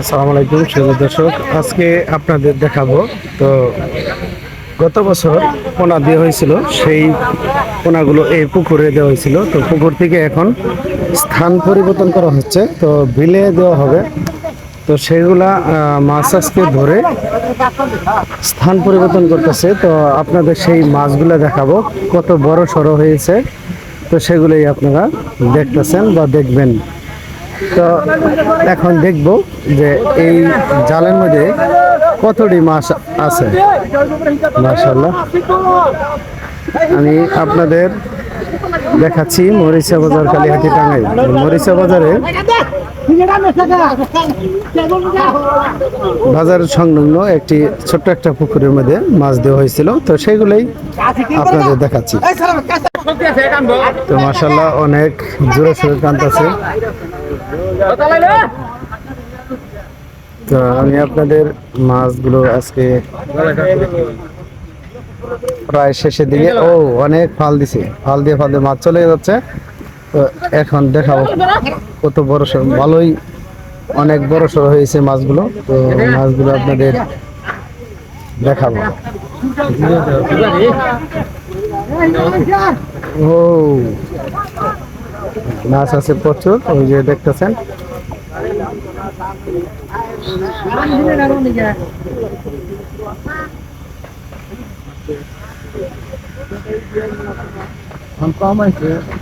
আসসালামু আলাইকুম সুযোগ দর্শক। আজকে আপনাদের দেখাবো, তো গত বছর পোনা দেওয়া হয়েছিল, সেই পোনাগুলো এই পুকুরে দেওয়া হয়েছিল। তো পুকুর থেকে এখন স্থান পরিবর্তন করা হচ্ছে, তো বিলে দেওয়া হবে। তো সেগুলা মাছ আজকে ধরে স্থান পরিবর্তন করতেছে। তো আপনাদের সেই মাছগুলো দেখাবো, কত বড় সড়ো হয়েছে। তো সেগুলোই আপনারা দেখতেছেন বা দেখবেন। তো এখন দেখব যে এই জালের মধ্যে কতটি মাছ আছে। মার্শাল্লাহ আমি আপনাদের দেখাচ্ছি মরিচা বাজার কালীহাতি টাঙ্গাই মরিচা বাজারে বাজার সংলগ্ন একটি ছোট্ট একটা পুকুরের মধ্যে মাছ দেওয়া হয়েছিল। তো সেগুলোই আপনাদের দেখাচ্ছি। তো মাশাল্লাহ অনেক জোরে সোরে কান্তাছে তো আমি আপনাদের মাছগুলো আজকে প্রায় শেষের দিকে। ও অনেক ফাল দিছে। ফাল দিয়ে ফাল দিয়ে মাছ চলে যাচ্ছে। তো এখন দেখাবো কত বড় সর ভালোই অনেক বড় সড় হয়েছে মাছগুলো। তো মাছগুলো আপনাদের দেখাবো। ও মাছ আছে প্রচুর ওই যে দেখতেছেন।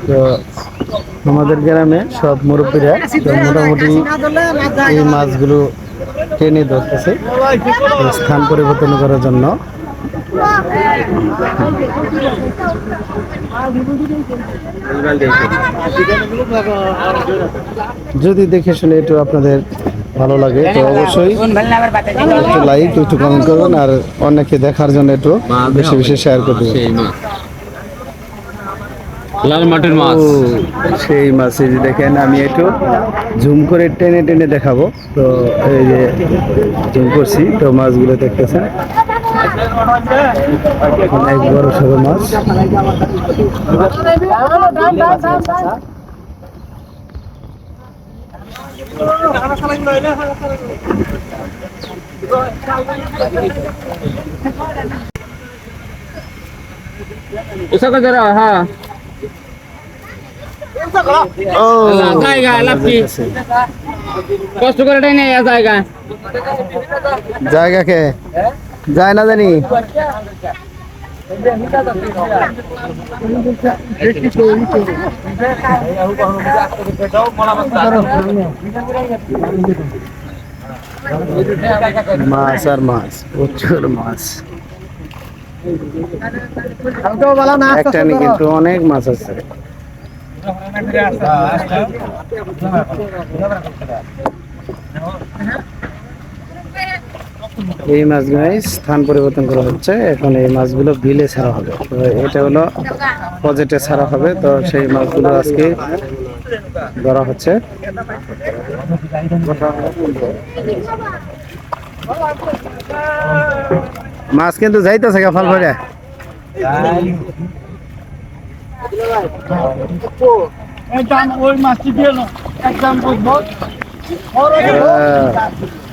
তো আমাদের গ্রামে সব মুরব্বীরা মোটামুটি এই মাছগুলো টেনে ধরতেছে স্থান পরিবর্তন করার জন্য। যদি দেখে শুনে একটু আপনাদের ভালো লাগে তো অবশ্যই একটু লাইক একটু কমেন্ট করবেন আর অনেকে দেখার জন্য একটু বেশি বেশি শেয়ার করে দেবেন। লাল মাটির মাছ। সেই মাছ এই যে দেখেন আমি একটু জুম করে টেনে টেনে দেখাবো। তো এই যে জুম করছি তো মাছগুলো দেখতেছেন। অনেক বড় সড়ো মাছ। Isa ka dara ha. जाएगा कष्ट जाएगा जाएगा के जाए ना जानी মাছ আর মাছ প্রচুর মাছ। একটা নেই কিন্তু অনেক মাছ আছে। এই মাছগুলোই স্থান পরিবর্তন করা হচ্ছে। এখন এই মাছগুলো বিলে ছাড়া হবে। তো এটা হলো প্রজেক্টে ছাড়া হবে। তো সেই মাছগুলো আজকে ধরা হচ্ছে। মাছ কিন্তু যাইতেছে গাফাল ভরে ওই মাছটি দিয়ে। একদম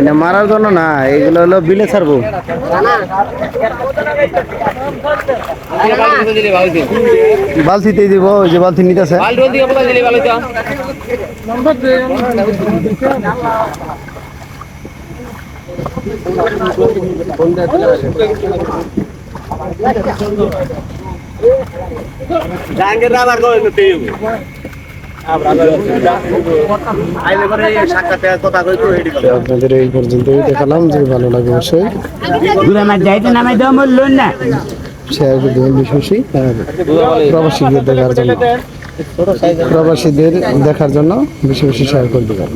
এটা মারার জন্য না, এগুলো হলো বিলে ছাড়বো। বালতিতে দিব, ওই যে বালতি নিতেছে। দিয়ে আপনাদের এই পর্যন্তই দেখালাম। যে ভালো লাগে অবশ্যই শেয়ার করে দেবেন প্রবাসীদের দেখার জন্য। প্রবাসীদের দেখার জন্য বেশি বেশি শেয়ার করে দেবেন।